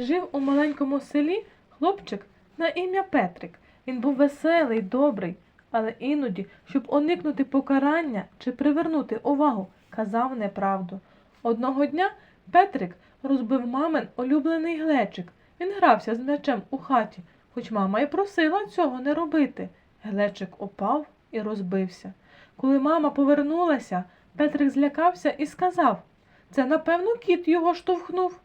Жив у маленькому селі хлопчик на ім'я Петрик. Він був веселий, добрий, але іноді, щоб уникнути покарання чи привернути увагу, казав неправду. Одного дня Петрик розбив мамин улюблений глечик. Він грався з м'ячем у хаті, хоч мама й просила цього не робити. Глечик упав і розбився. Коли мама повернулася, Петрик злякався і сказав Це, напевно, кіт його штовхнув.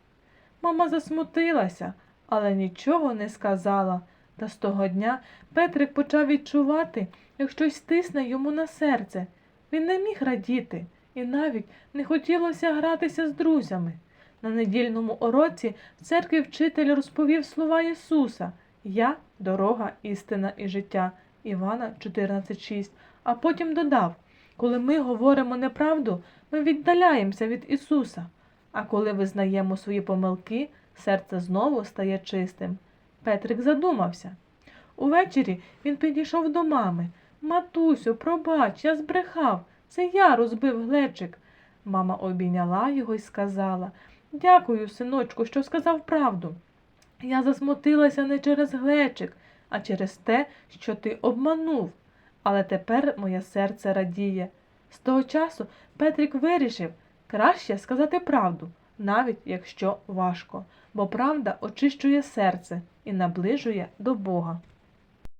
Мама засмутилася, але нічого не сказала. Та з того дня Петрик почав відчувати, як щось тисне йому на серце. Він не міг радіти, і навіть не хотілося гратися з друзями. На недільному уроці в церкві вчитель розповів слова Ісуса Я дорога, істина і життя. Івана 14.6, а потім додав коли ми говоримо неправду, ми віддаляємося від Ісуса. А коли визнаємо свої помилки, серце знову стає чистим. Петрик задумався. Увечері він підійшов до мами. Матусю, пробач, я збрехав. Це я розбив глечик. Мама обійняла його і сказала Дякую, синочку, що сказав правду. Я засмутилася не через глечик, а через те, що ти обманув. Але тепер моє серце радіє. З того часу Петрик вирішив краще сказати правду, навіть якщо важко, бо правда очищує серце і наближує до Бога.